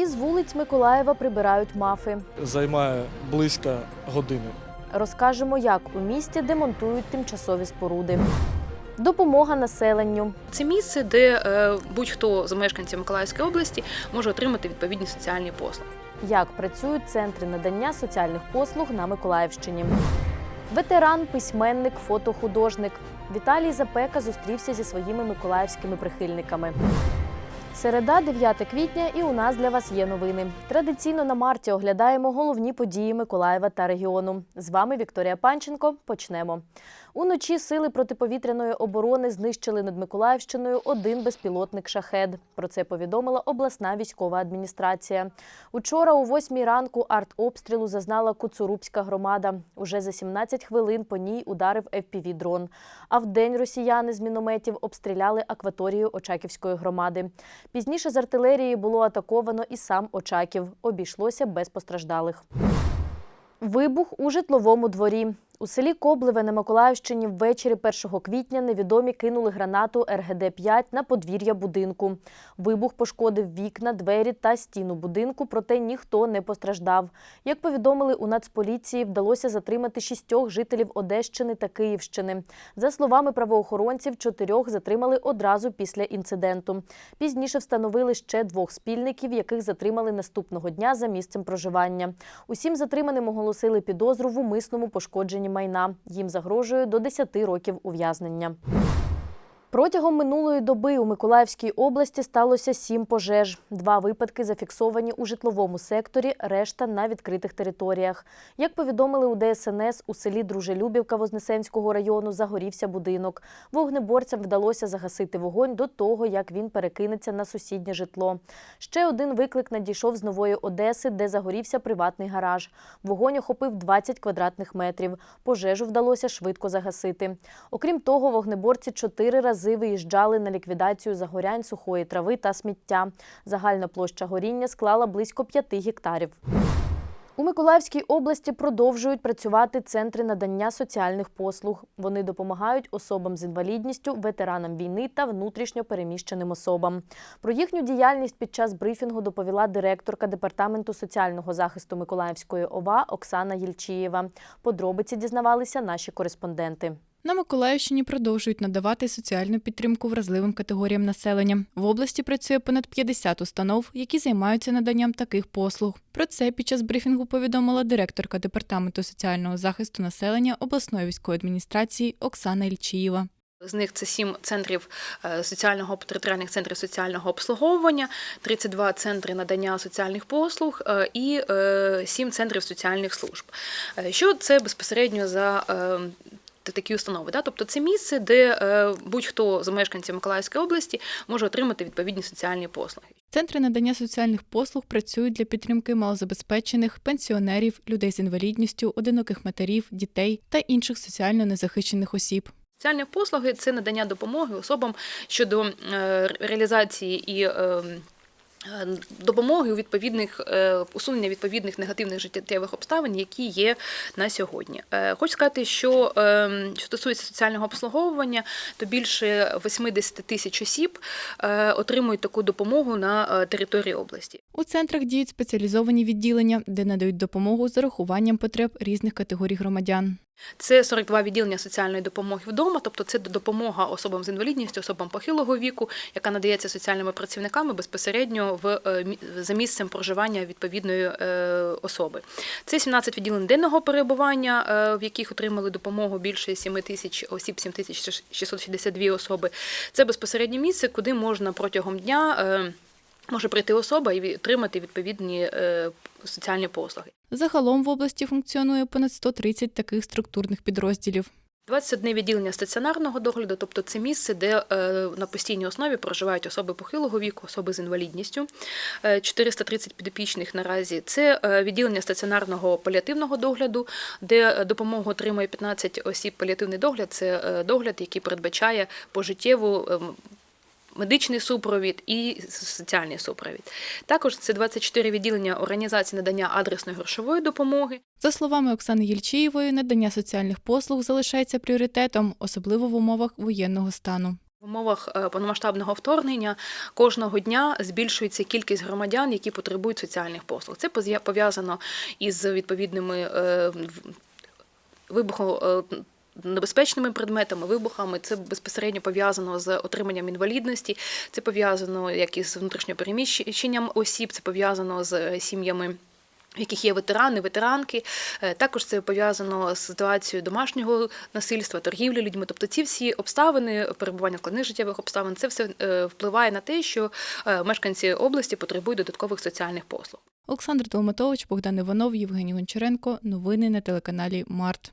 Із вулиць Миколаєва прибирають мафи. займає близько години. Розкажемо, як у місті демонтують тимчасові споруди. Допомога населенню. Це місце, де е, будь-хто з мешканців Миколаївської області може отримати відповідні соціальні послуги. Як працюють центри надання соціальних послуг на Миколаївщині. Ветеран, письменник, фотохудожник Віталій Запека зустрівся зі своїми миколаївськими прихильниками. Середа, 9 квітня, і у нас для вас є новини. Традиційно на марті оглядаємо головні події Миколаєва та регіону. З вами Вікторія Панченко. Почнемо. Уночі сили протиповітряної оборони знищили над Миколаївщиною один безпілотник шахед. Про це повідомила обласна військова адміністрація. Учора о 8 ранку артобстрілу зазнала Куцурубська громада. Уже за 17 хвилин по ній ударив FPV-дрон. А вдень росіяни з мінометів обстріляли акваторію Очаківської громади. Пізніше з артилерії було атаковано і сам Очаків. Обійшлося без постраждалих. Вибух у житловому дворі. У селі Коблеве на Миколаївщині ввечері 1 квітня невідомі кинули гранату РГД-5 на подвір'я будинку. Вибух пошкодив вікна, двері та стіну будинку, проте ніхто не постраждав. Як повідомили у Нацполіції, вдалося затримати шістьох жителів Одещини та Київщини. За словами правоохоронців, чотирьох затримали одразу після інциденту. Пізніше встановили ще двох спільників, яких затримали наступного дня за місцем проживання. Усім затриманим оголосили підозру в умисному пошкодженні майна. Їм загрожує до 10 років ув'язнення. Протягом минулої доби у Миколаївській області сталося сім пожеж. Два випадки зафіксовані у житловому секторі, решта на відкритих територіях. Як повідомили у ДСНС, у селі Дружелюбівка Вознесенського району загорівся будинок. Вогнеборцям вдалося загасити вогонь до того, як він перекинеться на сусіднє житло. Ще один виклик надійшов з Нової Одеси, де загорівся приватний гараж. Вогонь охопив 20 квадратних метрів. Пожежу вдалося швидко загасити. Окрім того, вогнеборці чотири рази виїжджали на ліквідацію загорянь сухої трави та сміття. Загальна площа горіння склала близько 5 гектарів. У Миколаївській області продовжують працювати центри надання соціальних послуг. Вони допомагають особам з інвалідністю, ветеранам війни та внутрішньо переміщеним особам. Про їхню діяльність під час брифінгу доповіла директорка департаменту соціального захисту Миколаївської ОВА Оксана Єльчієва. Подробиці дізнавалися наші кореспонденти. На Миколаївщині продовжують надавати соціальну підтримку вразливим категоріям населення. В області працює понад 50 установ, які займаються наданням таких послуг. Про це під час брифінгу повідомила директорка департаменту соціального захисту населення обласної військової адміністрації Оксана Ільчієва. З них це сім центрів е, соціального територіальних центрів соціального обслуговування, 32 центри надання соціальних послуг е, і е, сім центрів соціальних служб. Що це безпосередньо за такі установи? Да? Тобто це місце, де е, будь-хто з мешканців Миколаївської області може отримати відповідні соціальні послуги. Центри надання соціальних послуг працюють для підтримки малозабезпечених, пенсіонерів, людей з інвалідністю, одиноких матерів, дітей та інших соціально незахищених осіб. Соціальні послуги це надання допомоги особам щодо е, реалізації і. Е, Допомоги у відповідних е, усунення відповідних негативних життєвих обставин, які є на сьогодні. Е, Хочу сказати, що е, що стосується соціального обслуговування, то більше 80 тисяч осіб отримують таку допомогу на території області. У центрах діють спеціалізовані відділення, де надають допомогу з урахуванням потреб різних категорій громадян. Це 42 відділення соціальної допомоги вдома, тобто це допомога особам з інвалідністю, особам похилого віку, яка надається соціальними працівниками безпосередньо в е, за місцем проживання відповідної е, особи. Це 17 відділень денного перебування, е, в яких отримали допомогу більше 7 тисяч осіб, 7 тисяч 662 особи. Це безпосереднє місце, куди можна протягом дня. Може прийти особа і отримати відповідні соціальні послуги. Загалом в області функціонує понад 130 таких структурних підрозділів. 21 відділення стаціонарного догляду, тобто це місце, де е, на постійній основі проживають особи похилого віку, особи з інвалідністю. Е, 430 підопічних наразі. Це е, відділення стаціонарного паліативного догляду, де е, допомогу отримує 15 осіб. Паліативний догляд це е, догляд, який передбачає пожиттєву. Медичний супровід і соціальний супровід. Також це 24 відділення організації надання адресної грошової допомоги. За словами Оксани Єльчієвої, надання соціальних послуг залишається пріоритетом, особливо в умовах воєнного стану. В умовах е, повномасштабного вторгнення кожного дня збільшується кількість громадян, які потребують соціальних послуг. Це пов'язано із відповідними е, в- вибуху. е, Небезпечними предметами, вибухами, це безпосередньо пов'язано з отриманням інвалідності, це пов'язано як із внутрішньопереміщенням осіб, це пов'язано з сім'ями, в яких є ветерани, ветеранки. Е, Також це пов'язано з ситуацією домашнього насильства, торгівлі людьми. Тобто ці всі обставини, перебування складних життєвих обставин, це все е, впливає на те, що е, мешканці області потребують додаткових соціальних послуг. Олександр Толматович, Богдан Іванов, Євгеній Гончаренко. Новини на телеканалі Март.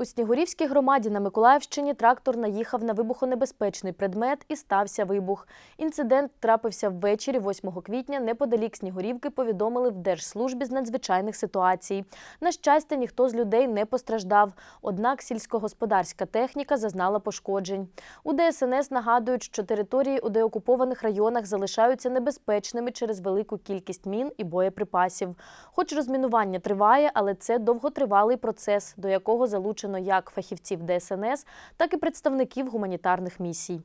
У Снігурівській громаді на Миколаївщині трактор наїхав на вибухонебезпечний предмет і стався вибух. Інцидент трапився ввечері 8 квітня. Неподалік Снігурівки повідомили в Держслужбі з надзвичайних ситуацій. На щастя, ніхто з людей не постраждав. Однак сільськогосподарська техніка зазнала пошкоджень. У ДСНС нагадують, що території у деокупованих районах залишаються небезпечними через велику кількість мін і боєприпасів. Хоч розмінування триває, але це довготривалий процес, до якого залучено як фахівців ДСНС, так і представників гуманітарних місій.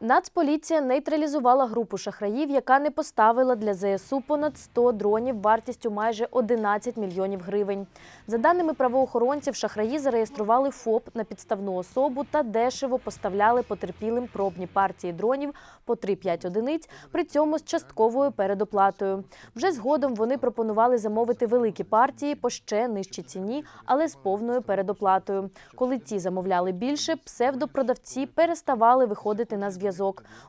Нацполіція нейтралізувала групу шахраїв, яка не поставила для ЗСУ понад 100 дронів вартістю майже 11 мільйонів гривень. За даними правоохоронців, шахраї зареєстрували ФОП на підставну особу та дешево поставляли потерпілим пробні партії дронів по 3-5 одиниць, при цьому з частковою передоплатою. Вже згодом вони пропонували замовити великі партії по ще нижчій ціні, але з повною передоплатою. Коли ті замовляли більше, псевдопродавці переставали виходити на зв'язок.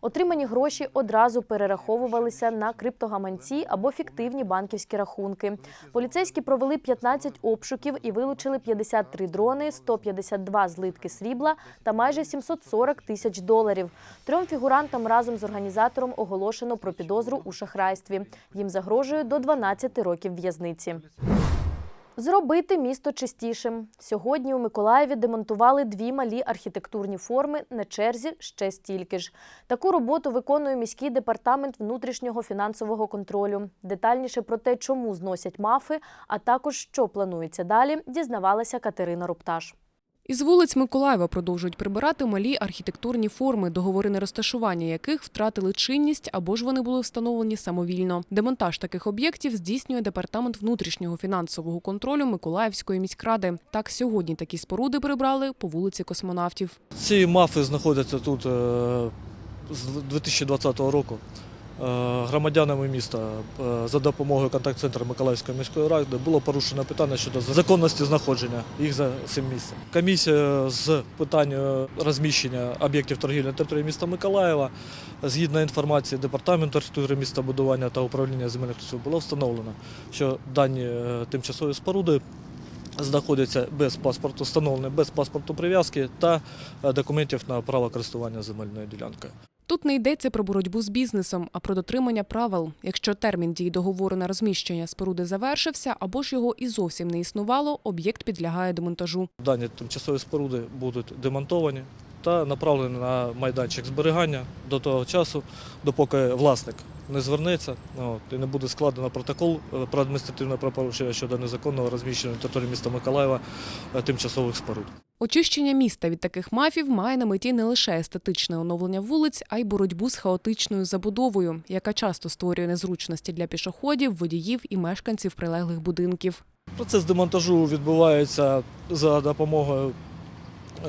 Отримані гроші одразу перераховувалися на криптогаманці або фіктивні банківські рахунки. Поліцейські провели 15 обшуків і вилучили 53 дрони, 152 злитки срібла та майже 740 тисяч доларів. Трьом фігурантам разом з організатором оголошено про підозру у шахрайстві. Їм загрожує до 12 років в'язниці. Зробити місто чистішим. Сьогодні у Миколаєві демонтували дві малі архітектурні форми на черзі ще стільки ж. Таку роботу виконує міський департамент внутрішнього фінансового контролю. Детальніше про те, чому зносять мафи, а також що планується далі, дізнавалася Катерина Рупташ. Із вулиць Миколаєва продовжують прибирати малі архітектурні форми, договори на розташування яких втратили чинність або ж вони були встановлені самовільно. Демонтаж таких об'єктів здійснює департамент внутрішнього фінансового контролю Миколаївської міськради. Так сьогодні такі споруди прибрали по вулиці космонавтів. Ці мафи знаходяться тут е, з 2020 року. Е, Громадянами міста е, за допомогою контакт-центру Миколаївської міської ради було порушено питання щодо законності знаходження їх за цим місцем. Комісія з питань розміщення об'єктів торгівлі на території міста Миколаєва, згідно інформації департаменту архітектури містобудування та управління земельних ресурсів, було встановлено, що дані е, тимчасові споруди знаходяться без паспорту, встановлені без паспорту прив'язки та е, документів на право користування земельною ділянкою. Тут не йдеться про боротьбу з бізнесом, а про дотримання правил. Якщо термін дії договору на розміщення споруди завершився або ж його і зовсім не існувало, об'єкт підлягає демонтажу. Дані тимчасові споруди будуть демонтовані та направлені на майданчик зберігання до того часу, допоки власник не звернеться от, і не буде складено протокол е, про адміністративне правопорушення щодо незаконного розміщення на території міста Миколаєва е, тимчасових споруд. Очищення міста від таких мафів має на меті не лише естетичне оновлення вулиць, а й боротьбу з хаотичною забудовою, яка часто створює незручності для пішоходів, водіїв і мешканців прилеглих будинків. Процес демонтажу відбувається за допомогою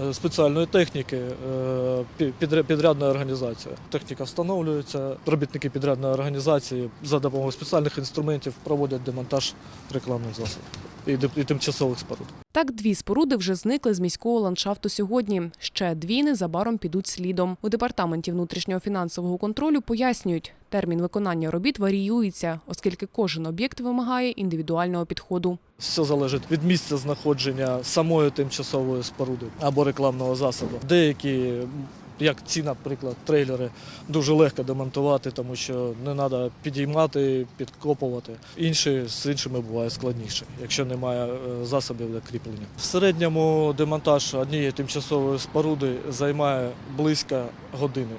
е, спеціальної техніки е, пі- підрядної організації. Техніка встановлюється, робітники підрядної організації за допомогою спеціальних інструментів проводять демонтаж рекламних засобів і тимчасових споруд. Так, дві споруди вже зникли з міського ландшафту сьогодні. Ще дві незабаром підуть слідом. У департаменті внутрішнього фінансового контролю пояснюють, термін виконання робіт варіюється, оскільки кожен об'єкт вимагає індивідуального підходу. Все залежить від місця знаходження самої тимчасової споруди або рекламного засобу. Деякі як ці, наприклад, трейлери, дуже легко демонтувати, тому що не треба підіймати, підкопувати. Інші з іншими буває складніше, якщо немає е, засобів для кріплення. В середньому демонтаж однієї тимчасової споруди займає близько години.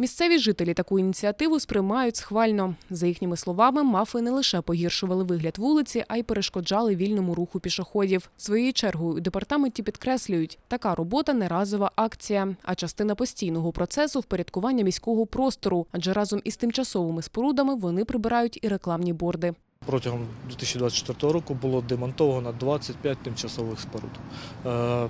Місцеві жителі таку ініціативу сприймають схвально. За їхніми словами, мафи не лише погіршували вигляд вулиці, а й перешкоджали вільному руху пішоходів. Своєю чергою у департаменті підкреслюють, така робота не разова акція, а частина постійного процесу впорядкування міського простору, адже разом із тимчасовими спорудами вони прибирають і рекламні борди. Протягом 2024 року було демонтовано 25 тимчасових споруд, е,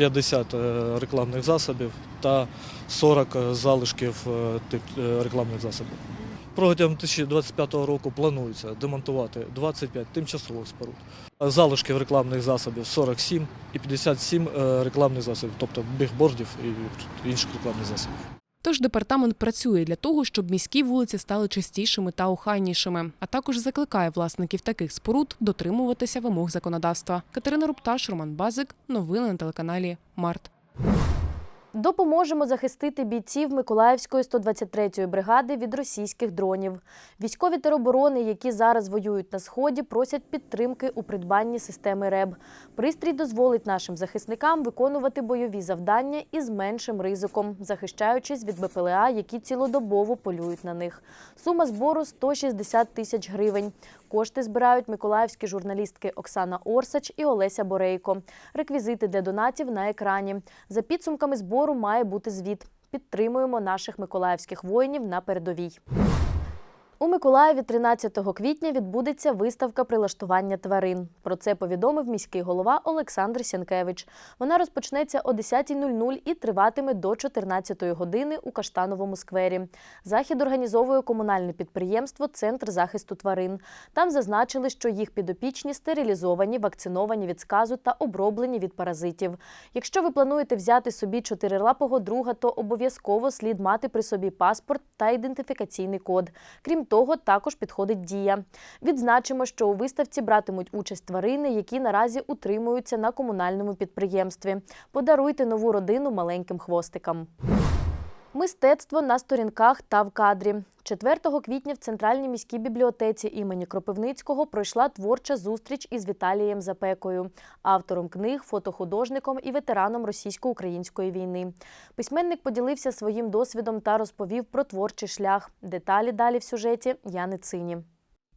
50 е, рекламних засобів та 40 залишків е, е, рекламних засобів. Протягом 2025 року планується демонтувати 25 тимчасових споруд, залишків рекламних засобів 47 і 57 е, рекламних засобів, тобто бігбордів і інших рекламних засобів. Тож департамент працює для того, щоб міські вулиці стали чистішими та охайнішими, а також закликає власників таких споруд дотримуватися вимог законодавства. Катерина Рупташ, Роман Базик. Новини на телеканалі Март. Допоможемо захистити бійців Миколаївської 123-ї бригади від російських дронів. Військові тероборони, які зараз воюють на сході, просять підтримки у придбанні системи РЕБ. Пристрій дозволить нашим захисникам виконувати бойові завдання із меншим ризиком, захищаючись від БПЛА, які цілодобово полюють на них. Сума збору 160 тисяч гривень. Кошти збирають миколаївські журналістки Оксана Орсач і Олеся Борейко. Реквізити для донатів на екрані. За підсумками збору має бути звіт. Підтримуємо наших миколаївських воїнів на передовій. У Миколаєві 13 квітня відбудеться виставка прилаштування тварин. Про це повідомив міський голова Олександр Сянкевич. Вона розпочнеться о 10.00 і триватиме до 14 години у Каштановому сквері. Захід організовує комунальне підприємство Центр захисту тварин. Там зазначили, що їх підопічні стерилізовані, вакциновані від сказу та оброблені від паразитів. Якщо ви плануєте взяти собі чотирилапого друга, то обов'язково слід мати при собі паспорт та ідентифікаційний код. Крім того, також підходить дія. Відзначимо, що у виставці братимуть участь тварини, які наразі утримуються на комунальному підприємстві. Подаруйте нову родину маленьким хвостикам. Мистецтво на сторінках та в кадрі. 4 квітня в Центральній міській бібліотеці імені Кропивницького пройшла творча зустріч із Віталієм Запекою, автором книг, фотохудожником і ветераном російсько-української війни. Письменник поділився своїм досвідом та розповів про творчий шлях. Деталі далі в сюжеті Яни Цині.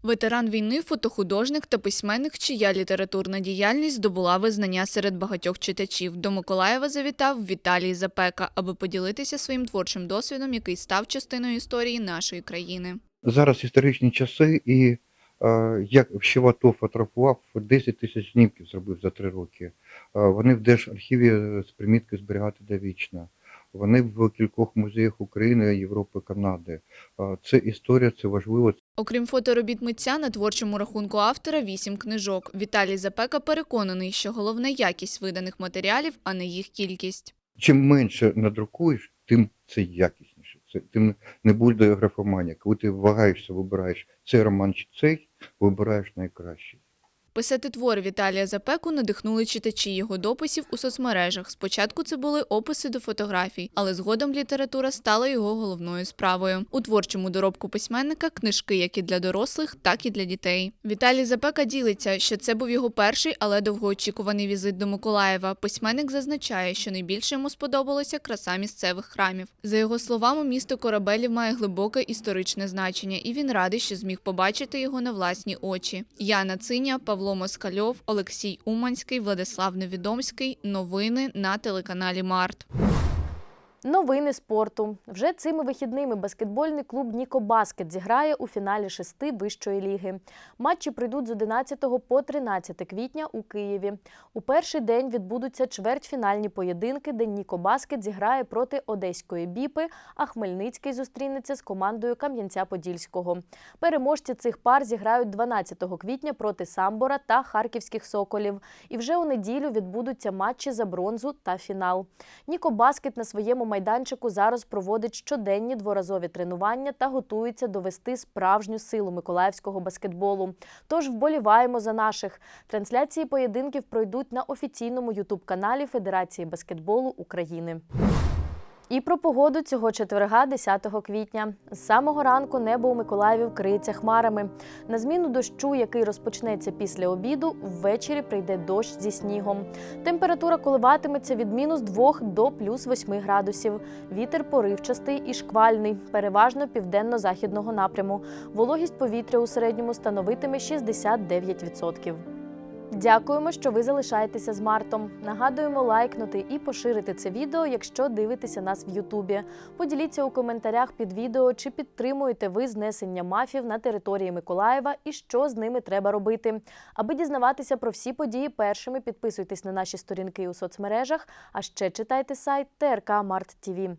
Ветеран війни, фотохудожник та письменник, чия літературна діяльність здобула визнання серед багатьох читачів. До Миколаєва завітав Віталій Запека, аби поділитися своїм творчим досвідом, який став частиною історії нашої країни. Зараз історичні часи, і е, як ще в АТО фотографував 10 тисяч знімків зробив за три роки. Е, вони в Держархіві з примітки зберігати довічно. Вони в кількох музеях України, Європи, Канади. Це історія, це важливо. Окрім фоторобіт митця, на творчому рахунку автора вісім книжок. Віталій Запека переконаний, що головна якість виданих матеріалів, а не їх кількість. Чим менше надрукуєш, тим це якісніше. Це тим не буде графоманія. Коли ти вагаєшся, вибираєш цей роман чи цей, вибираєш найкращий. Писати твори Віталія Запеку надихнули читачі його дописів у соцмережах. Спочатку це були описи до фотографій, але згодом література стала його головною справою. У творчому доробку письменника книжки як і для дорослих, так і для дітей. Віталій Запека ділиться, що це був його перший, але довгоочікуваний візит до Миколаєва. Письменник зазначає, що найбільше йому сподобалася краса місцевих храмів. За його словами, місто корабелів має глибоке історичне значення, і він радий, що зміг побачити його на власні очі. Яна Циня, Павло Москальов, Олексій Уманський, Владислав Невідомський. Новини на телеканалі Март. Новини спорту. Вже цими вихідними баскетбольний клуб Ніко Баскет зіграє у фіналі шести вищої ліги. Матчі пройдуть з 11 по 13 квітня у Києві. У перший день відбудуться чвертьфінальні поєдинки, де Ніко Баскет зіграє проти Одеської біпи, а Хмельницький зустрінеться з командою Кам'янця-Подільського. Переможці цих пар зіграють 12 квітня проти Самбора та Харківських Соколів. І вже у неділю відбудуться матчі за бронзу та фінал. Ніко Баскет на своєму майданчику зараз проводить щоденні дворазові тренування та готується довести справжню силу миколаївського баскетболу. Тож вболіваємо за наших. Трансляції поєдинків пройдуть на офіційному ютуб-каналі Федерації баскетболу України. І про погоду цього четверга, 10 квітня. З самого ранку небо у Миколаєві вкриється хмарами. На зміну дощу, який розпочнеться після обіду, ввечері прийде дощ зі снігом. Температура коливатиметься від мінус 2 до плюс 8 градусів. Вітер поривчастий і шквальний, переважно південно-західного напряму. Вологість повітря у середньому становитиме 69%. Дякуємо, що ви залишаєтеся з Мартом. Нагадуємо лайкнути і поширити це відео, якщо дивитеся нас в Ютубі. Поділіться у коментарях під відео, чи підтримуєте ви знесення мафів на території Миколаєва і що з ними треба робити. Аби дізнаватися про всі події першими, підписуйтесь на наші сторінки у соцмережах, а ще читайте сайт ТРК Март ТІВІ.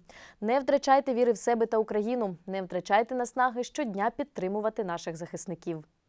Не втрачайте віри в себе та Україну, не втрачайте наснаги щодня підтримувати наших захисників.